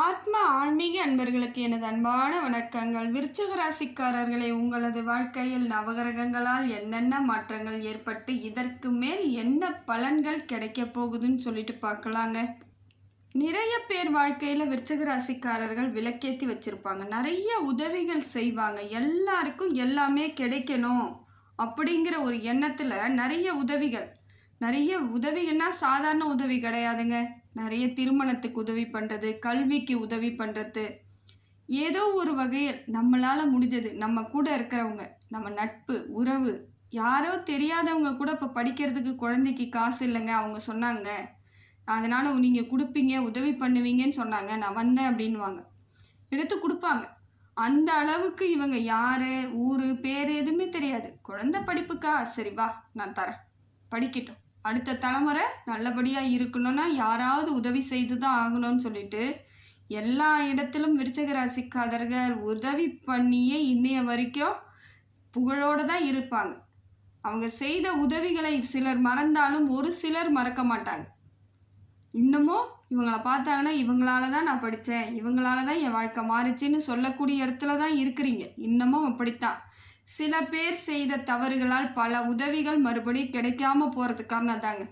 ஆத்ம ஆன்மீக அன்பர்களுக்கு எனது அன்பான வணக்கங்கள். விருச்சக ராசிக்காரர்களை உங்களது வாழ்க்கையில் நவகிரகங்களால் என்னென்ன மாற்றங்கள் ஏற்பட்டு இதற்கு மேல் என்ன பலன்கள் கிடைக்க போகுதுன்னு சொல்லிட்டு பார்க்கலாங்க. நிறைய பேர் வாழ்க்கையில் விருச்சக ராசிக்காரர்கள் விளக்கேற்றி வச்சுருப்பாங்க. நிறைய உதவிகள் செய்வாங்க. எல்லாருக்கும் எல்லாமே கிடைக்கணும் அப்படிங்கிற ஒரு எண்ணத்தில் நிறைய உதவிகள். நிறைய உதவிகள்னால் சாதாரண உதவி கிடையாதுங்க. நிறைய திருமணத்துக்கு உதவி பண்ணுறது கல்விக்கு உதவி பண்ணுறது ஏதோ ஒரு வகையில் நம்மளால் முடிஞ்சது. நம்ம கூட இருக்கிறவங்க நம்ம நட்பு உறவு யாரோ தெரியாதவங்க கூட இப்போ படிக்கிறதுக்கு குழந்தைக்கு காசு இல்லைங்க அவங்க சொன்னாங்க. அதனால் நீங்கள் கொடுப்பீங்க உதவி பண்ணுவீங்கன்னு சொன்னாங்க. நான் வந்தேன் அப்படின்வாங்க எடுத்து கொடுப்பாங்க. அந்த அளவுக்கு இவங்க யார் ஊர் பேர் எதுவுமே தெரியாது. குழந்தை படிப்புக்கா? சரி வா நான் தரேன். படிக்கட்டும். அடுத்த தலைமுறை நல்லபடியாக இருக்கணும்னா யாராவது உதவி செய்து தான் ஆகணும்னு சொல்லிட்டு எல்லா இடத்திலும் விருச்சக ராசிக்காரர்கள் உதவி பண்ணியே இன்னைய வரைக்கும் புகழோடு தான் இருப்பாங்க. அவங்க செய்த உதவிகளை சிலர் மறந்தாலும் ஒரு சிலர் மறக்க மாட்டாங்க. இன்னமும் இவங்கள பார்த்தாங்கன்னா இவங்களால தான் நான் படித்தேன் இவங்களால தான் என் வாழ்க்கை மாறுச்சுன்னு சொல்லக்கூடிய இடத்துல தான் இருக்கிறீங்க. இன்னமும் அப்படித்தான். சில பேர் செய்த தவறுகளால் பல உதவிகள் மறுபடியும் கிடைக்காம போகிறதுக்கான தாங்க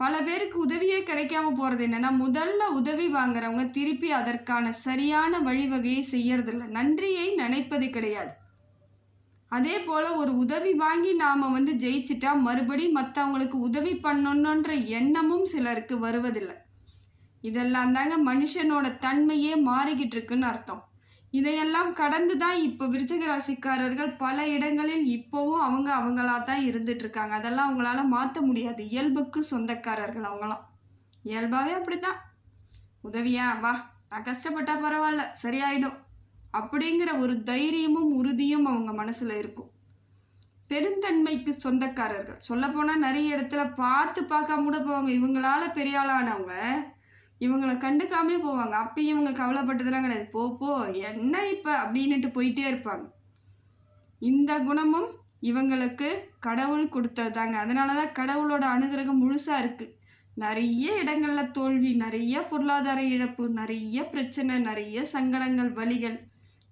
பல பேருக்கு உதவியே கிடைக்காம போகிறது என்னென்னா முதல்ல உதவி வாங்குறவங்க திருப்பி அதற்கான சரியான வழிவகையை செய்யறதில்ல. நன்றியை நினைப்பது கிடையாது. அதே போல் ஒரு உதவி வாங்கி நாம் வந்து ஜெயிச்சிட்டா மறுபடி மற்றவங்களுக்கு உதவி பண்ணணுன்ற எண்ணமும் சிலருக்கு வருவதில்லை. இதெல்லாம் தாங்க மனுஷனோட தன்மையே மாறிக்கிட்டு இருக்குன்னு அர்த்தம். இதையெல்லாம் கடந்து தான் இப்போ விருச்சக ராசிக்காரர்கள் பல இடங்களில் இப்போவும் அவங்க அவங்களா தான் இருந்துட்டு இருக்காங்க அதெல்லாம் அவங்களால மாற்ற முடியாது. இயல்புக்கு சொந்தக்காரர்கள் அவங்களாம். இயல்பாகவே அப்படிதான் உதவியா? வா நான் கஷ்டப்பட்டா பரவாயில்ல. சரியாயிடும். அப்படிங்கிற ஒரு தைரியமும் உறுதியும் அவங்க மனசில் இருக்கும். பெருந்தன்மைக்கு சொந்தக்காரர்கள். சொல்லப்போனால் நிறைய இடத்துல பார்த்து பார்க்காம கூட போவாங்க. இவங்களால பெரிய ஆளானவங்க. இவங்களை கண்டுக்காமே போவாங்க. அப்பயும் இவங்க கவலைப்பட்டதெல்லாம் கிடையாது. போ போ என்ன இப்போ அப்படின்னுட்டு போயிட்டே இருப்பாங்க. இந்த குணமும் இவங்களுக்கு கடவுள் கொடுத்தது தாங்க அதனால தான் கடவுளோட அனுகிரகம் முழுசாக இருக்குது நிறைய இடங்களில் தோல்வி நிறைய பொருளாதார இழப்பு நிறைய பிரச்சனை நிறைய சங்கடங்கள் வலிகள்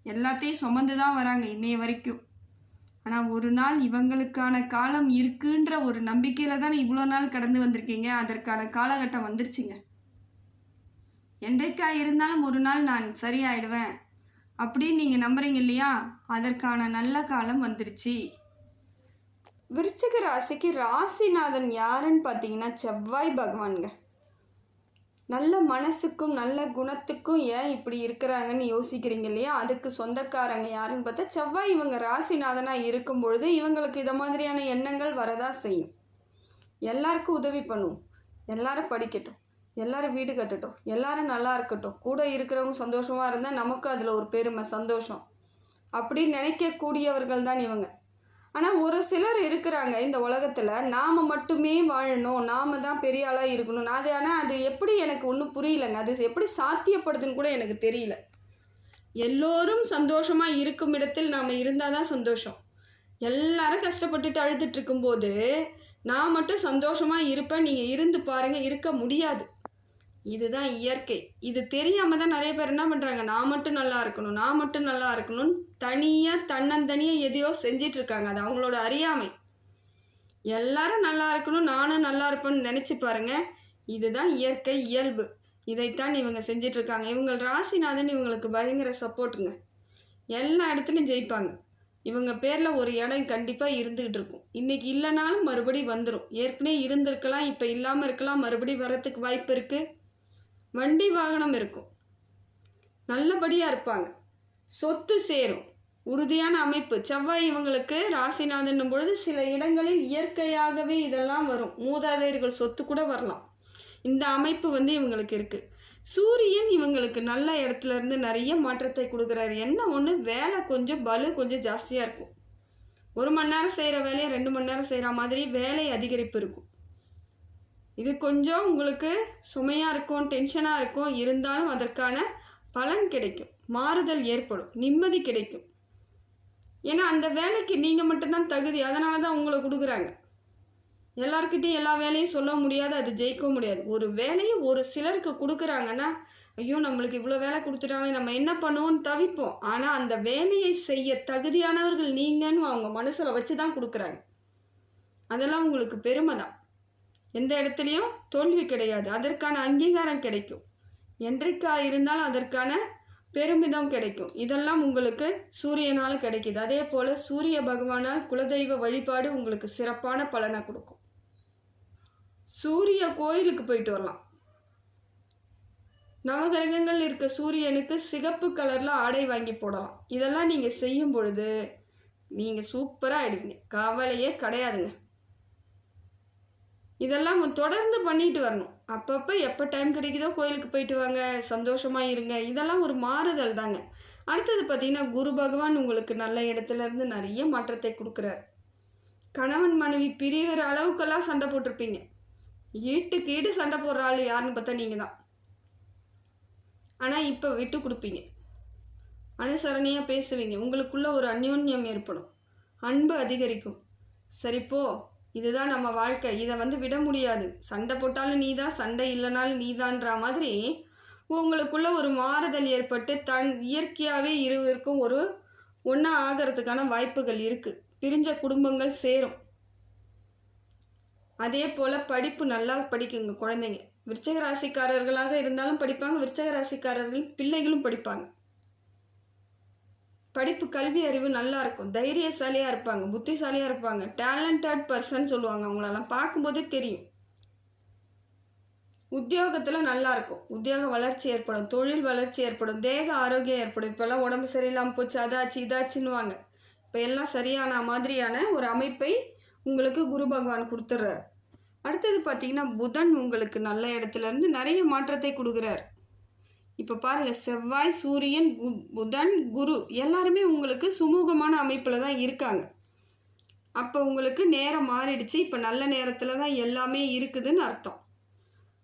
எல்லாத்தையும் சுமந்து தான் வராங்க இன்னைய வரைக்கும். ஆனால் ஒரு நாள் இவங்களுக்கான காலம் இருக்குன்ற ஒரு நம்பிக்கையில் தான் இவ்வளோ நாள் கடந்து வந்திருக்கீங்க. அதற்கான காலகட்டம் வந்துருச்சுங்க. என்றைக்கா இருந்தாலும் ஒரு நாள் நான் சரியாயிடுவேன். அப்படின்னு நீங்கள் நம்புறீங்க இல்லையா? அதற்கான நல்ல காலம் வந்துருச்சு. விருச்சிக ராசிக்கு ராசிநாதன் யாருன்னு பார்த்தீங்கன்னா செவ்வாய் பகவானுங்க. நல்ல மனசுக்கும் நல்ல குணத்துக்கும் ஏன் இப்படி இருக்கிறாங்கன்னு யோசிக்கிறீங்க இல்லையா? அதுக்கு சொந்தக்காரங்க யாருன்னு பார்த்தா செவ்வாய் இவங்க ராசிநாதனாக இருக்கும் பொழுது இவங்களுக்கு இதை மாதிரியான எண்ணங்கள் வரதா செய்யும். எல்லாருக்கும் உதவி பண்ணுவோம் எல்லாரும் படிக்கட்டும். எல்லாரும் வீடு கட்டட்டும். எல்லாரும் நல்லா இருக்கட்டும். கூட இருக்கிறவங்க சந்தோஷமாக இருந்தால் நமக்கு அதில் ஒரு பெருமை சந்தோஷம். அப்படின்னு நினைக்கக்கூடியவர்கள் தான் இவங்க. ஆனால் ஒரு சிலர் இருக்கிறாங்க இந்த உலகத்தில். நாம் மட்டுமே வாழணும். நாம் தான் பெரிய ஆளாக இருக்கணும். அது ஆனால் அது எப்படி எனக்கு ஒன்றும் புரியலைங்க. அது எப்படி சாத்தியப்படுதுன்னு கூட எனக்கு தெரியல. எல்லோரும் சந்தோஷமாக இருக்கும் இடத்தில் நாம் இருந்தால் தான் சந்தோஷம். எல்லாரும் கஷ்டப்பட்டுட்டு அழுதுட்டு இருக்கும்போது நான் மட்டும் சந்தோஷமாக இருப்பேன். நீங்கள் இருந்து பாருங்கள் இருக்க முடியாது. இதுதான் இயற்கை. இது தெரியாமல் தான் நிறைய பேர் என்ன பண்ணுறாங்க நான் மட்டும் நல்லா இருக்கணும் நான் மட்டும் நல்லா இருக்கணும்னு தனியாக தன்னந்தனியாக எதையோ செஞ்சிட்டு இருக்காங்க. அது அவங்களோட அறியாமை. எல்லாரும் நல்லா இருக்கணும் நானும் நல்லா இருப்பேன்னு நினச்சி பாருங்க. இதுதான் இயற்கை இயல்பு. இதைத்தான் இவங்க செஞ்சிட்டு இருக்காங்க. இவங்க ராசிநாதன் இவங்களுக்கு பயங்கர சப்போர்ட்டுங்க எல்லா இடத்துலையும் ஜெயிப்பாங்க. இவங்க பேரில் ஒரு இடம் கண்டிப்பாக இருந்துகிட்டு இருக்கும். இன்றைக்கி இல்லைனாலும் மறுபடி வந்துடும் ஏற்கனவே இருந்திருக்கலாம் இப்போ இல்லாமல் இருக்கலாம் மறுபடி வரத்துக்கு வாய்ப்பு இருக்குது வண்டி வாகனம் இருக்கும். நல்லபடியாக இருப்பாங்க. சொத்து சேரும். உறுதியான அமைப்பு. செவ்வாய் இவங்களுக்கு ராசிநாதன் பொழுது சில இடங்களில் இயற்கையாகவே இதெல்லாம் வரும். மூதாதையர்கள் சொத்து கூட வரலாம். இந்த அமைப்பு வந்து இவங்களுக்கு இருக்குது சூரியன் இவங்களுக்கு நல்ல இடத்துல இருந்து நிறைய மாற்றத்தை கொடுக்குறாரு. என்ன ஒன்று வேலை கொஞ்சம் பலு கொஞ்சம் ஜாஸ்தியாக இருக்கும். ஒரு மணி நேரம் செய்கிற வேலையை ரெண்டு மணி நேரம் செய்கிற மாதிரி வேலை அதிகரிப்பு இருக்கும். இது கொஞ்சம் உங்களுக்கு சுமையாக இருக்கும் டென்ஷனாக இருக்கும். இருந்தாலும் அதற்கான பலன் கிடைக்கும். மாறுதல் ஏற்படும். நிம்மதி கிடைக்கும். ஏன்னா அந்த வேலைக்கு நீங்கள் மட்டும்தான் தகுதி. அதனால தான் உங்களை கொடுக்குறாங்க. எல்லாருக்கிட்டையும் எல்லா வேலையும் சொல்ல முடியாது அது ஜெயிக்கவும் முடியாது. ஒரு வேலையை ஒரு சிலருக்கு கொடுக்குறாங்கன்னா ஐயோ நம்மளுக்கு இவ்வளோ வேலை கொடுத்துட்டாங்க நம்ம என்ன பண்ணுவோம்னு தவிப்போம். ஆனால் அந்த வேலையை செய்ய தகுதியானவர்கள் நீங்கன்னு அவங்க மனசில் வச்சு தான் கொடுக்குறாங்க. அதெல்லாம் உங்களுக்கு பெருமை தான் எந்த இடத்துலையும் தோல்வி கிடையாது. அதற்கான அங்கீகாரம் கிடைக்கும். என்றைக்கா இருந்தாலும் அதற்கான பெருமிதம் கிடைக்கும். இதெல்லாம் உங்களுக்கு சூரியனால் கிடைக்குது. அதே போல் சூரிய பகவானால் குலதெய்வ வழிபாடு உங்களுக்கு சிறப்பான பலனை கொடுக்கும். சூரிய கோயிலுக்கு போயிட்டு வரலாம். நவகிரகங்கள் இருக்க சூரியனுக்கு சிகப்பு கலரில் ஆடை வாங்கி போடலாம். இதெல்லாம் நீங்கள் செய்யும் பொழுது நீங்கள் சூப்பராக ஆயிடுவீங்க. கவலையே கிடையாதுங்க. இதெல்லாம் தொடர்ந்து பண்ணிட்டு வரணும். அப்பப்போ எப்போ டைம் கிடைக்குதோ கோயிலுக்கு போயிட்டு வாங்க சந்தோஷமாக இருங்க. இதெல்லாம் ஒரு மாறுதல் தாங்க. அடுத்தது பார்த்தீங்கன்னா குரு பகவான் உங்களுக்கு நல்ல இடத்துல இருந்து நிறைய மாற்றத்தை கொடுக்குறார். கணவன் மனைவி பிரிகிற அளவுக்கெல்லாம் சண்டை போட்டிருப்பீங்க. ஈட்டுக்கு ஈடு சண்டை போடுற ஆள் யாருன்னு பார்த்தா நீங்கள் தான் ஆனால் இப்போ விட்டு கொடுப்பீங்க. அனுசரணையாக பேசுவீங்க. உங்களுக்குள்ள ஒரு அந்யோன்யம் ஏற்படும். அன்பு அதிகரிக்கும். சரிப்போ இதுதான் நம்ம வாழ்க்கை. இதை வந்து விட முடியாது. சண்டை போட்டாலும் நீ தான் சண்டை இல்லைனாலும் நீதான்ற மாதிரி உங்களுக்குள்ள ஒரு மாறுதல் ஏற்பட்டு தன் இயற்கையாகவே இருவருக்கும் ஒரு ஒன்றா ஆகிறதுக்கான வாய்ப்புகள் இருக்குது பிரிஞ்ச குடும்பங்கள் சேரும். அதே போல் படிப்பு நல்லா படிக்குங்க குழந்தைங்க. விருச்சக ராசிக்காரர்களாக இருந்தாலும் படிப்பாங்க விருச்சக ராசிக்காரர்கள் பிள்ளைகளும் படிப்பாங்க. படிப்பு கல்வி அறிவு நல்லா இருக்கும். தைரியசாலியாக இருப்பாங்க புத்திசாலியாக இருப்பாங்க. டேலண்டட் பர்சன் சொல்லுவாங்க அவங்களெல்லாம். பார்க்கும்போதே தெரியும். உத்தியோகத்தில் நல்லா இருக்கும். உத்தியோக வளர்ச்சி ஏற்படும். தொழில் வளர்ச்சி ஏற்படும். தேக ஆரோக்கியம் ஏற்படும். இப்போல்லாம் உடம்பு சரியில்லாமல் போச்சு அதாச்சு இதாச்சுன்னுவாங்க. இப்போ எல்லாம் சரியான மாதிரியான ஒரு அமைப்பை உங்களுக்கு குரு பகவான் கொடுத்துட்றார் அடுத்தது பார்த்தீங்கன்னா புதன் உங்களுக்கு நல்ல இடத்துல இருந்து நிறைய மாற்றத்தை கொடுக்குறார். இப்போ பாருங்கள் செவ்வாய் சூரியன் கு புதன் குரு எல்லாருமே உங்களுக்கு சுமூகமான அமைப்பில் தான் இருக்காங்க. அப்போ உங்களுக்கு நேரம் மாறிடுச்சு. இப்போ நல்ல நேரத்தில் தான் எல்லாமே இருக்குதுன்னு அர்த்தம்.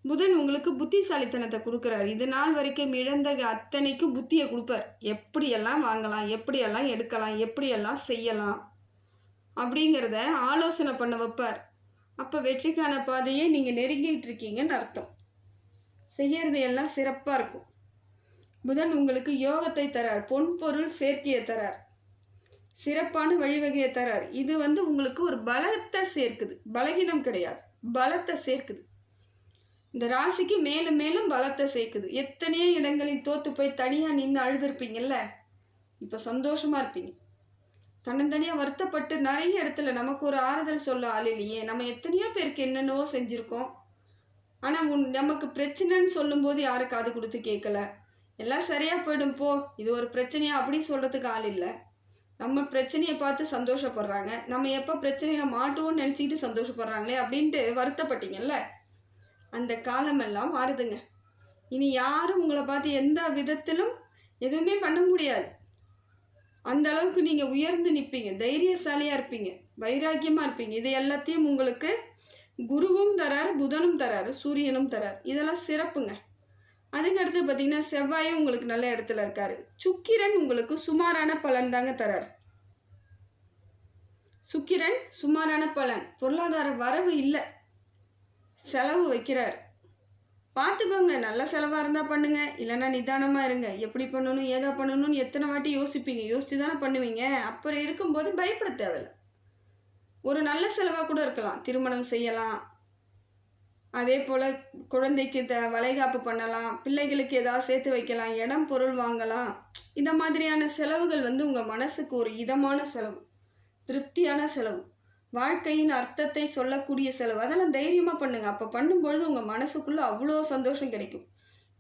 புதன் உங்களுக்கு புத்திசாலித்தனத்தை கொடுக்குறாரு. இது நாள் வரைக்கும் இழந்த அத்தனைக்கு புத்தியை கொடுப்பார். எப்படியெல்லாம் வாங்கலாம் எப்படியெல்லாம் எடுக்கலாம் எப்படியெல்லாம் செய்யலாம் அப்படிங்கிறத ஆலோசனை பண்ண வைப்பார். அப்போ வெற்றிக்கான பாதையை நீங்கள் நெருங்கிட்டு இருக்கீங்கன்னு அர்த்தம். செய்யறது எல்லாம் சிறப்பாக இருக்கும். புதன் உங்களுக்கு யோகத்தை தரார் பொன் பொருள் சேர்க்கையை தரார் சிறப்பான வழிவகையை தரார். இது வந்து உங்களுக்கு ஒரு பலத்தை சேர்க்குது. பலகீனம் கிடையாது. பலத்தை சேர்க்குது. இந்த ராசிக்கு மேலும் மேலும் பலத்தை சேர்க்குது. எத்தனையோ இடங்களில் தோற்று போய் தனியாக நின்று அழுதுருப்பீங்கல்ல? இப்போ சந்தோஷமாக இருப்பீங்க. தன்னந்தனியாக வருத்தப்பட்டு நிறைய இடத்துல நமக்கு ஒரு ஆறுதல் சொல்ல ஆள் இல்லையே. நம்ம எத்தனையோ பேருக்கு என்னென்னவோ செஞ்சுருக்கோம். ஆனால் உன் நமக்கு பிரச்சனைன்னு சொல்லும்போது யாரும் காது கொடுத்து கேட்கல. எல்லாம் சரியாக போயிடும் போ. இது ஒரு பிரச்சனையா அப்படி சொல்கிறதுக்கு ஆள் இல்லை. நம்ம பிரச்சனையை பார்த்து சந்தோஷப்படுறாங்க. நம்ம எப்போ பிரச்சனையில் மாட்டுவோம்னு நினச்சிக்கிட்டு சந்தோஷப்படுறாங்களே அப்படின்ட்டு வருத்தப்பட்டீங்கல்ல? அந்த காலமெல்லாம் மாறுதுங்க. இனி யாரும் உங்களை பார்த்து எந்த விதத்திலும் எதுவுமே பண்ண முடியாது. அந்த அளவுக்கு நீங்கள் உயர்ந்து நிற்பீங்க தைரியசாலியாக இருப்பீங்க. வைராக்கியமாக இருப்பீங்க. இது எல்லாத்தையும் உங்களுக்கு குருவும் தரார் புதனும் தரார் சூரியனும் தரார். இதெல்லாம் சிறப்புங்க. அதுக்கு அடுத்து பார்த்தீங்கன்னா செவ்வாயும் உங்களுக்கு நல்ல இடத்துல இருக்காரு. சுக்கிரன் உங்களுக்கு சுமாரான பலன் தாங்க தரார். சுக்கிரன் சுமாரான பலன். பொருளாதார வரவு இல்லை. செலவு வைக்கிறார். பார்த்துக்கோங்க நல்ல செலவாக இருந்தால் பண்ணுங்க. இல்லைன்னா நிதானமாக இருங்க. எப்படி பண்ணணும் ஏதா பண்ணணும்னு எத்தனை வாட்டி யோசிப்பீங்க. யோசிச்சு தானே பண்ணுவீங்க. அப்புறம் இருக்கும்போது பயப்பட தேவையில்லை. ஒரு நல்ல செலவாக கூட இருக்கலாம். திருமணம் செய்யலாம். அதே போல் குழந்தைக்கு த வளைகாப்பு பண்ணலாம் பிள்ளைகளுக்கு ஏதாவது சேர்த்து வைக்கலாம் இடம் பொருள் வாங்கலாம். இந்த மாதிரியான செலவுகள் வந்து உங்கள் மனசுக்கு ஒரு இதமான செலவு திருப்தியான செலவு. வாழ்க்கையின் அர்த்தத்தை சொல்லக்கூடிய செலவு. அதெல்லாம் தைரியமாக பண்ணுங்கள் அப்போ பண்ணும்பொழுது உங்கள் மனசுக்குள்ளே அவ்வளோ சந்தோஷம் கிடைக்கும்.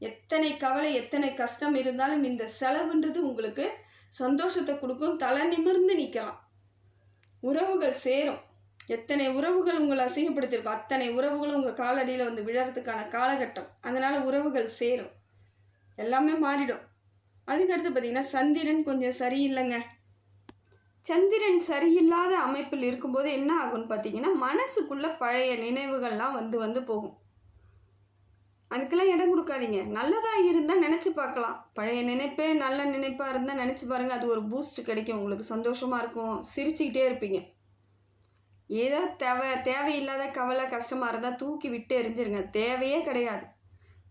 எத்தனை கவலை எத்தனை கஷ்டம் இருந்தாலும் இந்த செலவுன்றது உங்களுக்கு சந்தோஷத்தை கொடுக்கும். தலை நிமிர்ந்து நிற்கலாம் உறவுகள் சேரும். எத்தனை உறவுகள் உங்களை அசிங்கப்படுத்தியிருக்கோ? அத்தனை உறவுகளும் உங்கள் காலடியில் வந்து விழறதுக்கான காலகட்டம். அதனால் உறவுகள் சேரும். எல்லாமே மாறிடும். அதுக்கடுத்து பார்த்தீங்கன்னா சந்திரன் கொஞ்சம் சரியில்லைங்க. சந்திரன் சரியில்லாத அமைப்பில் இருக்கும்போது என்ன ஆகும்னு பார்த்தீங்கன்னா மனசுக்குள்ளே பழைய நினைவுகள்லாம் வந்து வந்து போகும். அதுக்கெல்லாம் இடம் கொடுக்காதீங்க. நல்லதாக இருந்தால் நினச்சி பார்க்கலாம். பழைய நினைப்பே நல்ல நினைப்பாக இருந்தால் நினச்சி பாருங்கள் அது ஒரு பூஸ்ட் கிடைக்கும். உங்களுக்கு சந்தோஷமாக இருக்கும். சிரிச்சுக்கிட்டே இருப்பீங்க. ஏதோ தேவை தேவையில்லாத கவலை கஷ்டமாக இருந்தால் தூக்கி விட்டு எரிஞ்சிருங்க. தேவையே கிடையாது.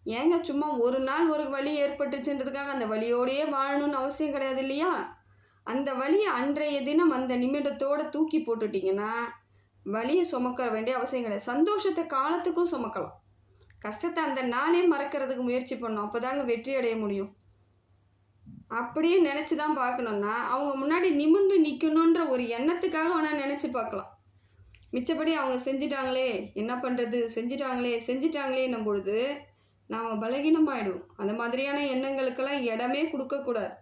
ஏங்க சும்மா ஒரு நாள் ஒரு வலி ஏற்பட்டுச்சுன்றதுக்காக அந்த வழியோடையே வாழணும்னு அவசியம் கிடையாது இல்லையா? அந்த வழியை அன்றைய தினம் அந்த நிமிடத்தோடு தூக்கி போட்டுட்டிங்கன்னா வலியை சுமக்க வேண்டிய அவசியம் கிடையாது. சந்தோஷத்தை காலத்துக்கும் சுமக்கலாம். கஷ்டத்தை அந்த நாளே மறக்கிறதுக்கு முயற்சி பண்ணணும். அப்போ தாங்க வெற்றி அடைய முடியும். அப்படியே நினச்சி தான் பார்க்கணுன்னா அவங்க முன்னாடி நிமிர்ந்து நிற்கணுன்ற ஒரு எண்ணத்துக்காக வேணால் நினச்சி பார்க்கலாம். மிச்சப்படி அவங்க செஞ்சிட்டாங்களே என்ன பண்ணுறது செஞ்சிட்டாங்களே செஞ்சிட்டாங்களேன்னும் பொழுது நாம் பலகீனமாயிடும் அந்த மாதிரியான எண்ணங்களுக்கெல்லாம் இடமே கொடுக்கக்கூடாது.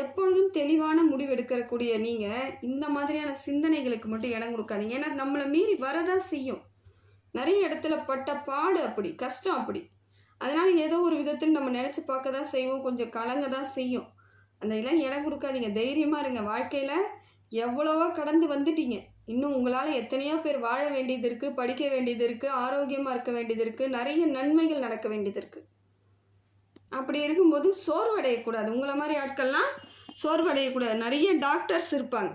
எப்பொழுதும் தெளிவான முடிவு எடுக்கக்கூடிய நீங்கள் இந்த மாதிரியான சிந்தனைகளுக்கு மட்டும் இடம் கொடுக்காதீங்க. ஏன்னா நம்மளை மீறி வரதான் செய்யும். நிறைய இடத்துல பட்ட பாடு அப்படி கஷ்டம் அப்படி. அதனால் ஏதோ ஒரு விதத்தில் நம்ம நினச்சி பார்க்க தான் செய்வோம். கொஞ்சம் கலங்க தான் செய்யும். அந்த எல்லாம் இடம் கொடுக்காதீங்க. தைரியமாக இருங்க. வாழ்க்கையில் எவ்வளவோ கடந்து வந்துட்டீங்க. இன்னும் உங்களால் எத்தனையோ பேர் வாழ வேண்டியது இருக்குது படிக்க வேண்டியது இருக்குது ஆரோக்கியமாக இருக்க வேண்டியது இருக்குது நிறைய நன்மைகள் நடக்க வேண்டியது இருக்குது அப்படி இருக்கும்போது சோர்வடையக்கூடாது உங்களை மாதிரி ஆட்கள்லாம் சோர்வடையக்கூடாது நிறைய டாக்டர்ஸ் இருப்பாங்க.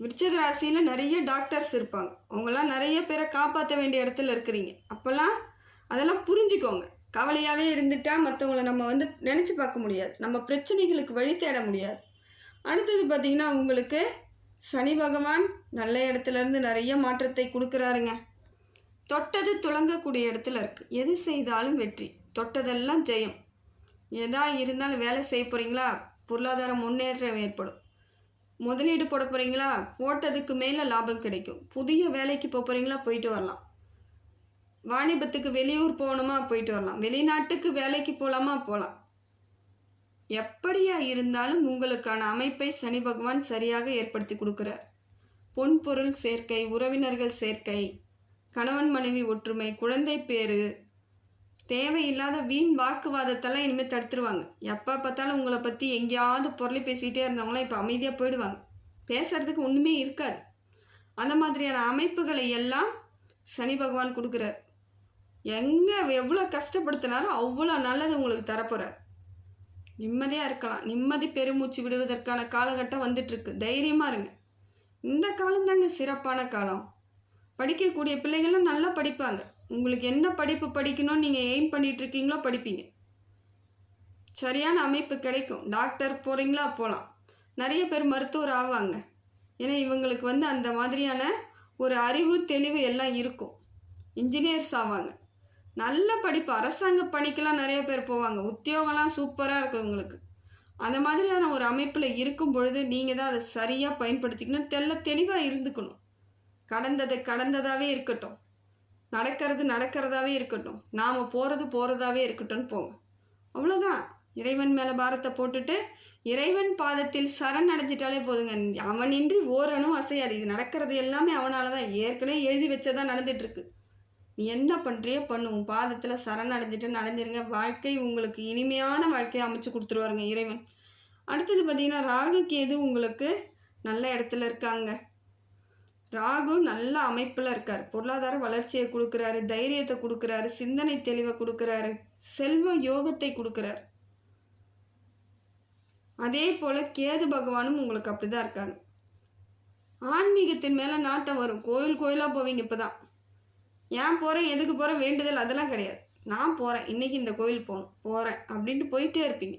விருச்சக ராசியில் நிறைய டாக்டர்ஸ் இருப்பாங்க. அவங்களாம் நிறைய பேரை காப்பாற்ற வேண்டிய இடத்துல இருக்கிறீங்க. அப்போல்லாம் அதெல்லாம் புரிஞ்சுக்கோங்க. கவலையாகவே இருந்துட்டால் மற்றவங்கள நம்ம வந்து நினச்சி பார்க்க முடியாது. நம்ம பிரச்சனைகளுக்கு வழி தேட முடியாது. அடுத்தது பார்த்திங்கன்னா உங்களுக்கு சனி பகவான் நல்ல இடத்துலேருந்து நிறைய மாற்றத்தை கொடுக்குறாருங்க. தொட்டது துளங்கக்கூடிய இடத்துல இருக்குது எது செய்தாலும் வெற்றி. தொட்டதெல்லாம் ஜெயம். எதா இருந்தாலும் வேலை செய்ய போகிறீங்களா பொருளாதார முன்னேற்றம் ஏற்படும். முதலீடு போட போகிறீங்களா போட்டதுக்கு மேலே லாபம் கிடைக்கும். புதிய வேலைக்கு போக போகிறீங்களா போயிட்டு வரலாம். வாணிபத்துக்கு வெளியூர் போகணுமா? போயிட்டு வரலாம். வெளிநாட்டுக்கு வேலைக்கு போகலாமா போகலாம். எப்படியா இருந்தாலும் உங்களுக்கான அமைப்பை சனி பகவான் சரியாக ஏற்படுத்தி கொடுக்குறார். பொன் பொருள் சேர்க்கை உறவினர்கள் சேர்க்கை கணவன் மனைவி ஒற்றுமை குழந்தை பேரு தேவையில்லாத வீண் வாக்குவாதத்தெல்லாம் இனிமேல் தடுத்துருவாங்க. எப்போ பார்த்தாலும் உங்களை பற்றி எங்கேயாவது பொருளை பேசிகிட்டே இருந்தவங்களாம் இப்போ அமைதியாக போயிடுவாங்க. பேசுகிறதுக்கு ஒன்றுமே இருக்காது. அந்த மாதிரியான அமைப்புகளை எல்லாம் சனி பகவான் கொடுக்குறார். எங்கே எவ்வளோ கஷ்டப்படுத்தினாரோ அவ்வளோ நல்லது உங்களுக்கு தரப்போகிறார் நிம்மதியாக இருக்கலாம். நிம்மதி பெருமூச்சு விடுவதற்கான காலகட்டம் வந்துட்டுருக்கு. தைரியமாக இருங்க. இந்த காலம் தாங்க சிறப்பான காலம். படிக்கக்கூடிய பிள்ளைகளும் நல்லா படிப்பாங்க. உங்களுக்கு என்ன படிப்பு படிக்கணும்னு நீங்கள் எய்ம் பண்ணிகிட்ருக்கீங்களோ படிப்பீங்க. சரியான அமைப்பு கிடைக்கும். டாக்டர் போகிறீங்களா போகலாம் நிறைய பேர் மருத்துவர் ஆவாங்க. ஏன்னா இவங்களுக்கு வந்து அந்த மாதிரியான ஒரு அறிவு தெளிவு எல்லாம் இருக்கும். இன்ஜினியர்ஸ் ஆவாங்க. நல்ல படிப்பு. அரசாங்க பணிக்கெல்லாம் நிறைய பேர் போவாங்க. உத்தியோகம்லாம் சூப்பராக இருக்கும் இவங்களுக்கு அந்த மாதிரியான ஒரு அமைப்பில் இருக்கும் பொழுது நீங்கள் தான் அதை சரியாக பயன்படுத்திக்கணும். தெல்ல தெளிவாக இருந்துக்கணும். கடந்தது கடந்ததாகவே இருக்கட்டும். நடக்கிறது நடக்கிறதாவே இருக்கட்டும். நாம் போகிறது போகிறதாவே இருக்கட்டும்னு போங்க. அவ்வளோதான் இறைவன் மேலே பாரத்தை போட்டுட்டு இறைவன் பாதத்தில் சரண் அடைஞ்சிட்டாலே போதுங்க. அவனின்றி ஓரணும் அசையாது. இது நடக்கிறது எல்லாமே அவனால தான் ஏற்கனவே எழுதி வச்சதான் நடந்துட்டுருக்கு நீ என்ன பண்ணுறியோ பண்ணு. உன் பாதத்தில் சரணடைஞ்சிட்டு நடந்துருங்க. வாழ்க்கை உங்களுக்கு இனிமையான வாழ்க்கையை அமைச்சு கொடுத்துருவாருங்க இறைவன். அடுத்தது பார்த்திங்கன்னா ராகு கேது உங்களுக்கு நல்ல இடத்துல இருக்காங்க. ராகு நல்ல அமைப்பில் இருக்கார். பொருளாதார வளர்ச்சியை கொடுக்குறாரு தைரியத்தை கொடுக்குறாரு சிந்தனை தெளிவை கொடுக்குறாரு செல்வ யோகத்தை கொடுக்குறாரு. அதே போல் கேது பகவானும் உங்களுக்கு அப்படி தான் இருக்காங்க. ஆன்மீகத்தின் மேலே நாட்டம் வரும். கோயில் கோயிலாக போவீங்க இப்போ தான் ஏன் போகிறேன் எதுக்கு போகிறேன் வேண்டுதல் அதெல்லாம் கிடையாது. நான் போகிறேன் இன்றைக்கி இந்த கோயில் போகணும் போகிறேன் அப்படின்ட்டு போயிட்டே இருப்பீங்க.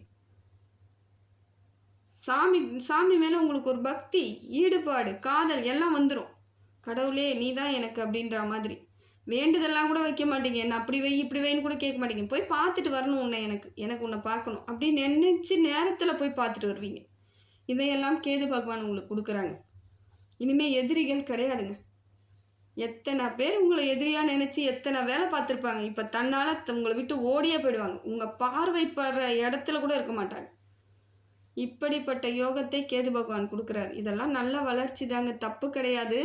சாமி சாமி மேலே உங்களுக்கு ஒரு பக்தி ஈடுபாடு காதல் எல்லாம் வந்துடும் கடவுளே நீ தான் எனக்கு அப்படின்ற மாதிரி. வேண்டுதெல்லாம் கூட வைக்க மாட்டீங்க. என்ன அப்படி வை இப்படி வைன்னு கூட கேட்க மாட்டீங்க. போய் பார்த்துட்டு வரணும் உன்னை எனக்கு. எனக்கு உன்னை பார்க்கணும் அப்படின்னு நினச்சி நேரத்தில் போய் பார்த்துட்டு வருவீங்க. இதையெல்லாம் கேது பகவான் உங்களுக்கு கொடுக்குறாங்க. இனிமேல் எதிரிகள் கிடையாதுங்க. எத்தனை பேர் உங்களை எதிரியாக நினச்சி எத்தனை வேலை பார்த்துருப்பாங்க? இப்போ தன்னால் உங்களை விட்டு ஓடியே போயிடுவாங்க. உங்கள் பார்வைப்படுற இடத்துல கூட இருக்க மாட்டாங்க. இப்படிப்பட்ட யோகத்தை கேது பகவான் கொடுக்குறாரு. இதெல்லாம் நல்ல வளர்ச்சி தாங்க. தப்பு கிடையாது.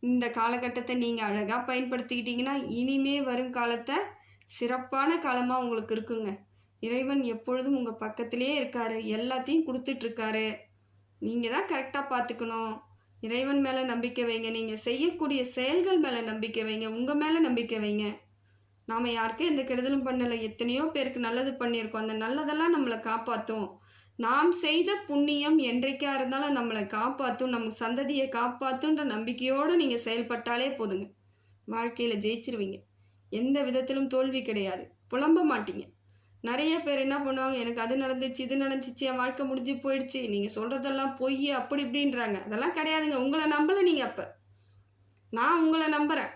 இந்த காலகட்டத்தை நீங்கள் அழகாக பயன்படுத்திக்கிட்டிங்கன்னா இனிமே வரும் காலத்தை சிறப்பான காலமாக உங்களுக்கு இருக்குங்க. இறைவன் எப்பொழுதும் உங்கள் பக்கத்திலே இருக்கார். எல்லாத்தையும் கொடுத்துட்ருக்காரு நீங்கள் தான் கரெக்டாக பார்த்துக்கணும். இறைவன் மேலே நம்பிக்கை வைங்க. நீங்கள் செய்யக்கூடிய செயல்கள் மேலே நம்பிக்கை வைங்க. உங்கள் மேலே நம்பிக்கை வைங்க. நாம் யாருக்கும் எந்த கெடுதலும் பண்ணலை. எத்தனையோ பேருக்கு நல்லது பண்ணியிருக்கோம். அந்த நல்லதெல்லாம் நம்மளை காப்பாற்றும் நாம் செய்த புண்ணியம் என்றைக்கா இருந்தாலும் நம்மளை காப்பாற்றும் நம்ம சந்ததியை காப்பாற்றுன்ற நம்பிக்கையோடு நீங்கள் செயல்பட்டாலே போதுங்க. வாழ்க்கையில் ஜெயிச்சிருவீங்க. எந்த விதத்திலும் தோல்வி கிடையாது. புலம்ப மாட்டீங்க. நிறைய பேர் என்ன பண்ணுவாங்க எனக்கு அது நடந்துச்சு இது நடந்துச்சு என் வாழ்க்கை முடிஞ்சு போயிடுச்சு நீங்கள் சொல்கிறதெல்லாம் பொய் அப்படி இப்படின்றாங்க. அதெல்லாம் கிடையாதுங்க. உங்களை நம்பலை நீங்கள் அப்போ. நான் உங்களை நம்புகிறேன்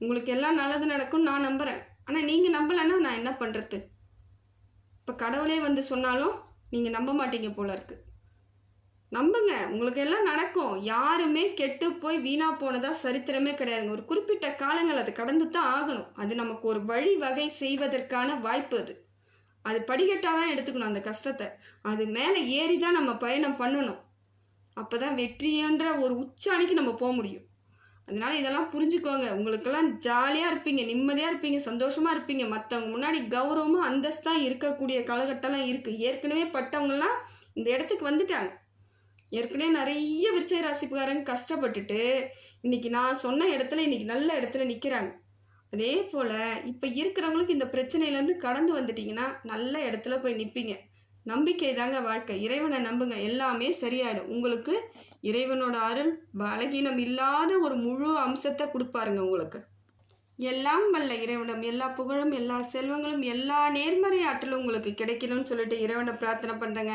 உங்களுக்கு எல்லாம் நல்லது நடக்கும் நான் நம்புகிறேன் ஆனால் நீங்கள் நம்பலைன்னா நான் என்ன பண்ணுறது இப்போ கடவுளே வந்து சொன்னாலும் நீங்கள் நம்ப மாட்டீங்க போல இருக்குது நம்புங்க உங்களுக்கு எல்லாம் நடக்கும். யாருமே கெட்டு போய் வீணாக போனதா சரித்திரமே கிடையாதுங்க. ஒரு குறிப்பிட்ட காலங்கள் அது கடந்து தான் ஆகணும். அது நமக்கு ஒரு வழி வகை செய்வதற்கான வாய்ப்பு அது. அது படிக்கட்டாக தான் எடுத்துக்கணும் அந்த கஷ்டத்தை. அது மேலே ஏறி தான் நம்ம பயணம் பண்ணணும். அப்போ தான் வெற்றின்ற ஒரு உச்சாணிக்கு நம்ம போக முடியும். அதனால இதெல்லாம் புரிஞ்சுக்கோங்க. உங்களுக்கெல்லாம் ஜாலியாக இருப்பீங்க நிம்மதியாக இருப்பீங்க சந்தோஷமாக இருப்பீங்க. மற்றவங்க முன்னாடி கௌரவமாக அந்தஸ்தாக இருக்கக்கூடிய காலகட்டம்லாம் இருக்குது ஏற்கனவே பட்டவங்கள்லாம் இந்த இடத்துக்கு வந்துட்டாங்க. ஏற்கனவே நிறைய விருச்சய ராசிக்காரங்க கஷ்டப்பட்டுட்டு இன்னைக்கு நான் சொன்ன இடத்துல இன்னைக்கு நல்ல இடத்துல நிற்கிறாங்க அதே போல் இப்போ இருக்கிறவங்களுக்கு இந்த பிரச்சனையிலேருந்து கடந்து வந்துட்டிங்கன்னா நல்ல இடத்துல போய் நிற்பீங்க நம்பிக்கை தாங்க வாழ்க்கை. இறைவனை நம்புங்க. எல்லாமே சரியாயிடும். உங்களுக்கு இறைவனோட அருள் பலகீனம் இல்லாத ஒரு முழு அம்சத்தை கொடுப்பாருங்க உங்களுக்கு. எல்லாம் வல்ல இறைவனம் எல்லா புகழும் எல்லா செல்வங்களும் எல்லா நேர்மறை ஆற்றலும் உங்களுக்கு கிடைக்கணும்னு சொல்லிட்டு இறைவனை பிரார்த்தனை பண்ணுறேங்க